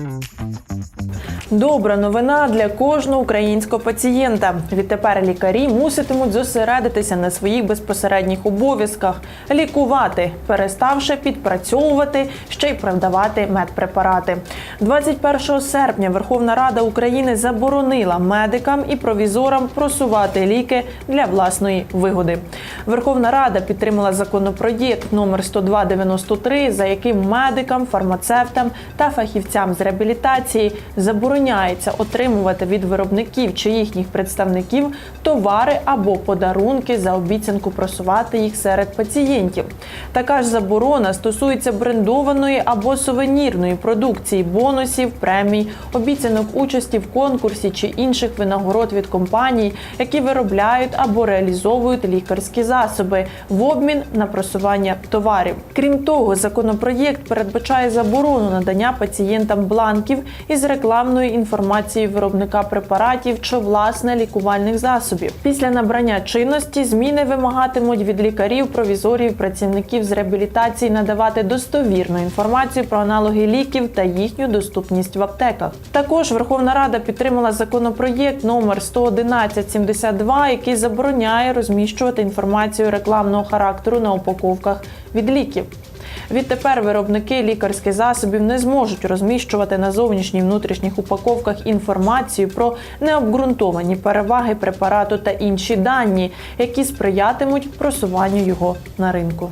Mm-hmm. Добра новина для кожного українського пацієнта. Відтепер лікарі муситимуть зосередитися на своїх безпосередніх обов'язках, лікувати, переставши підпрацьовувати, ще й продавати медпрепарати. 21 серпня Верховна Рада України заборонила медикам і провізорам просувати ліки для власної вигоди. Верховна Рада підтримала законопроєкт номер 10293, за яким медикам, фармацевтам та фахівцям з реабілітації забороняється отримувати від виробників чи їхніх представників товари або подарунки за обіцянку просувати їх серед пацієнтів. Така ж заборона стосується брендованої або сувенірної продукції, бонусів, премій, обіцянок участі в конкурсі чи інших винагород від компаній, які виробляють або реалізовують лікарські засоби в обмін на просування товарів. Крім того, законопроєкт передбачає заборону надання пацієнтам бланків із рекламною інформацією виробника препаратів чи власне лікувальних засобів. Після набрання чинності зміни вимагатимуть від лікарів, провізорів, працівників з реабілітації надавати достовірну інформацію про аналоги ліків та їхню доступність в аптеках. Також Верховна Рада підтримала законопроєкт номер 11172, який забороняє розміщувати інформацію рекламного характеру на упаковках від ліків. Відтепер виробники лікарських засобів не зможуть розміщувати на зовнішніх внутрішніх упаковках інформацію про необґрунтовані переваги препарату та інші дані, які сприятимуть просуванню його на ринку.